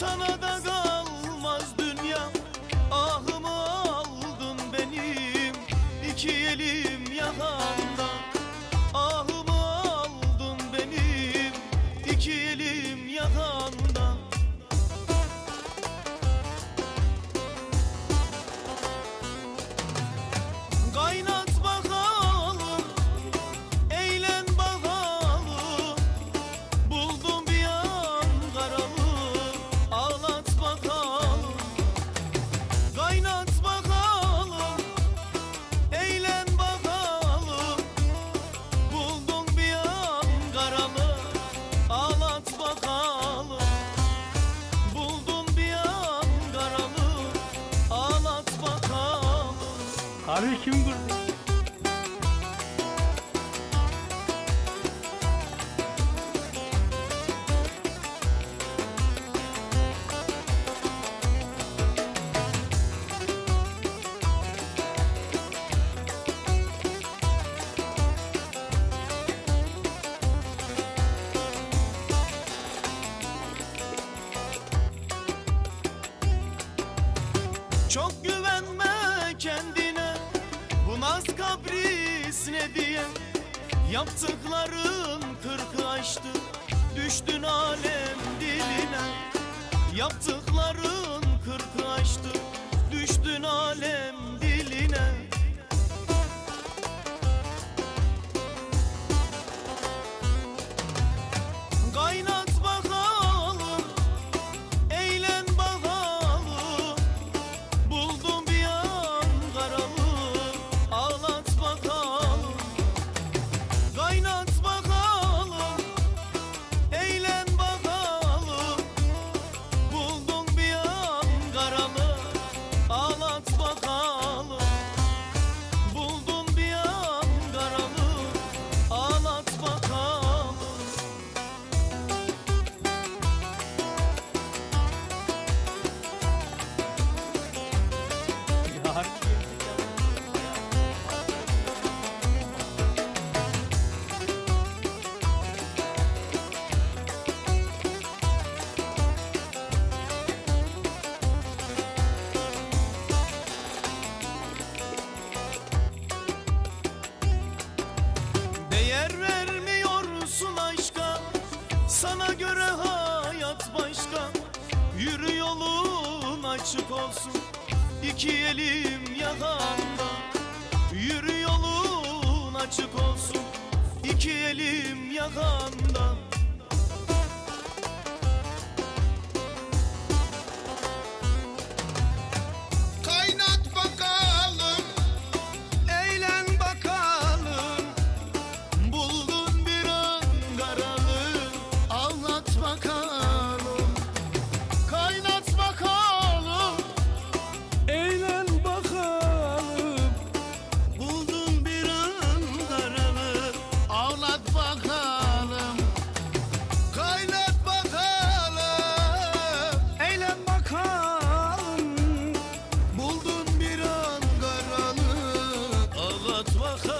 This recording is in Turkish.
Sana da kalmaz dünya. Ahımı aldın benim. İki elim yakan Harbi kim kurdu? Çok kabrisine diye Yaptıkların kırkı aştı. Düştün alem diline. Yaptıkların kırkı aştı. Düştün alem açık olsun. İki elim yakanda Yürü yolun açık olsun. İki elim yakanda atma